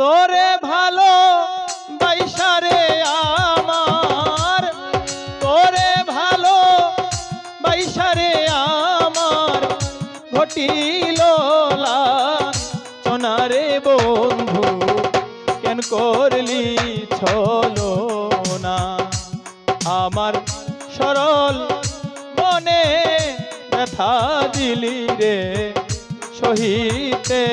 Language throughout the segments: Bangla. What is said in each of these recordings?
তোরে ভালো বাইসারে আমার। তোরে ভালো বাইসারে আমার। ঘটিল সোনারে বন্ধু, কেন করলি ছলো না? আমার সরল মনে ব্যথা দিলি রে, সহিতে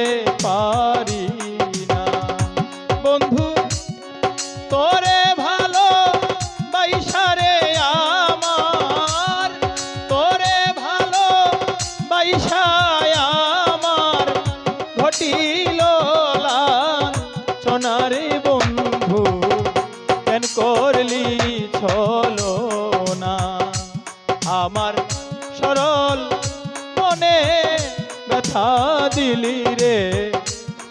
সরল মনে ব্যথা দিলি রে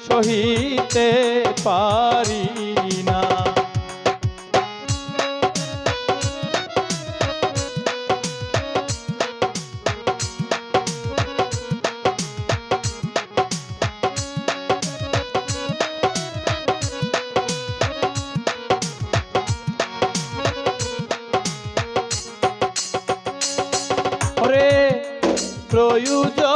সহিতে পারি প্রয়োজনে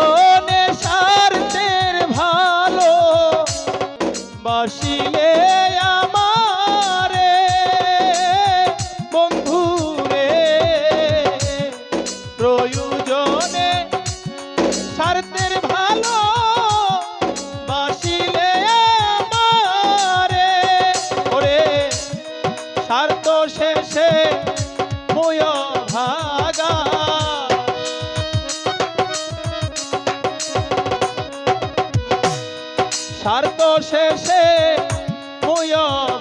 মুয়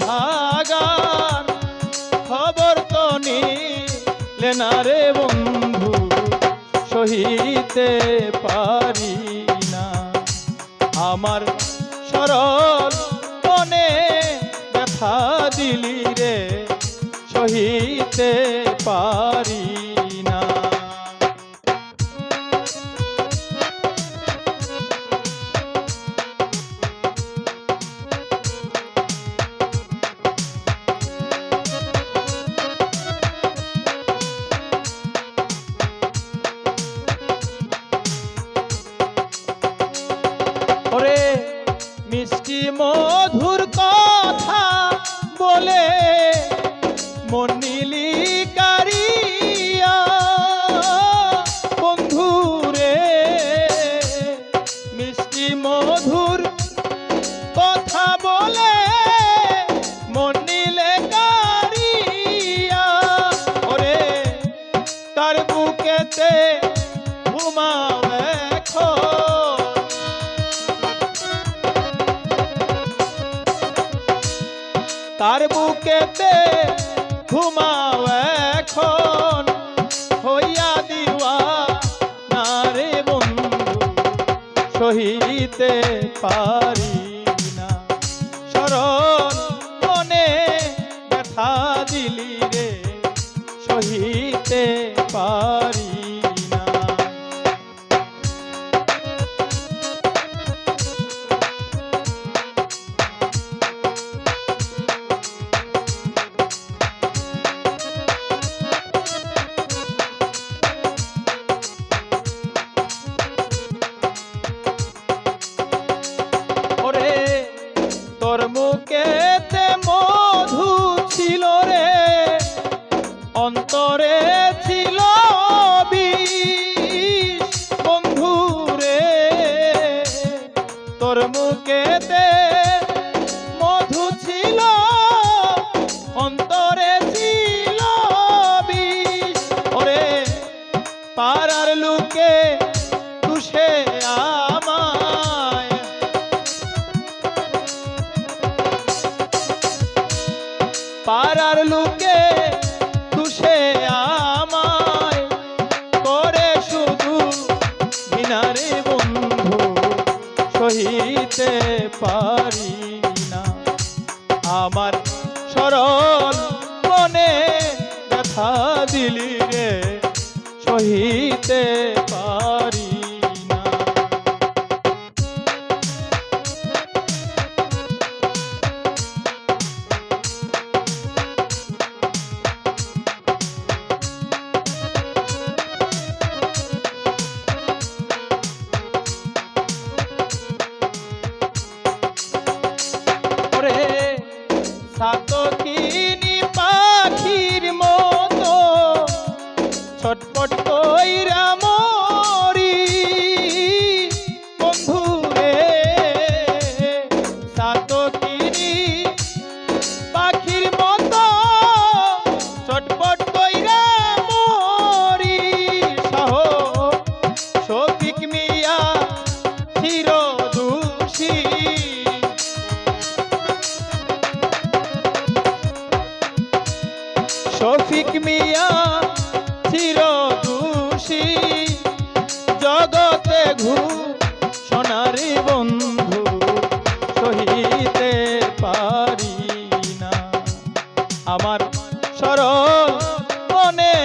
ভাগার খবর তো নিলে না রে বন্ধু, সহিতে পারি না। আমার সরল মনে ব্যথা দিলি রে, সহিতে পারি মধুর কথা বলে মনিলি কারিয়া বন্ধু রে মিষ্টি মধুর কথা বলে মনিলে কারিয়া ওরে, তার বুকেতে ঘুমাবে বুকেতে ঘুমাও এখন। হইয়া দিওয়া নারে বন্ধু সহিতে পারি না। সরল মনে ব্যথা দিলি তোর মুখেতে মধু ছিল রে অন্তরে ছিল বন্ধু রে। তোর মুখেতে সহিতে রফিক মিয়া চির দোষী জগতে ঘু সোনারি বন্ধু, সহিতে পারি না। আমার সরল মনে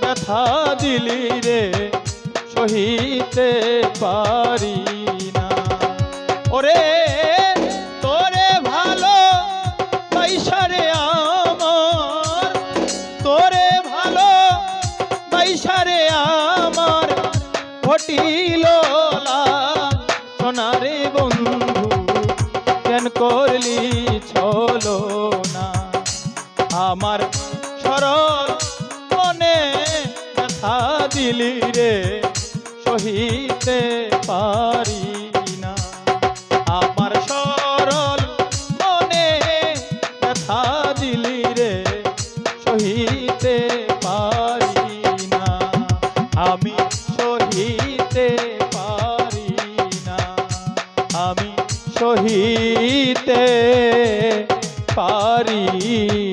ব্যথা দিলি রে, সহিতে পারি না। ওরে সোনারে বন্ধু, কেন করলি চলো না? আমার সরল মনে ব্যথা দিলি রে, সহিতে পারি না। আমার সরল মনে ব্যথা দিলি রে, সহিতে পারি না। আমি সহিতে পারি।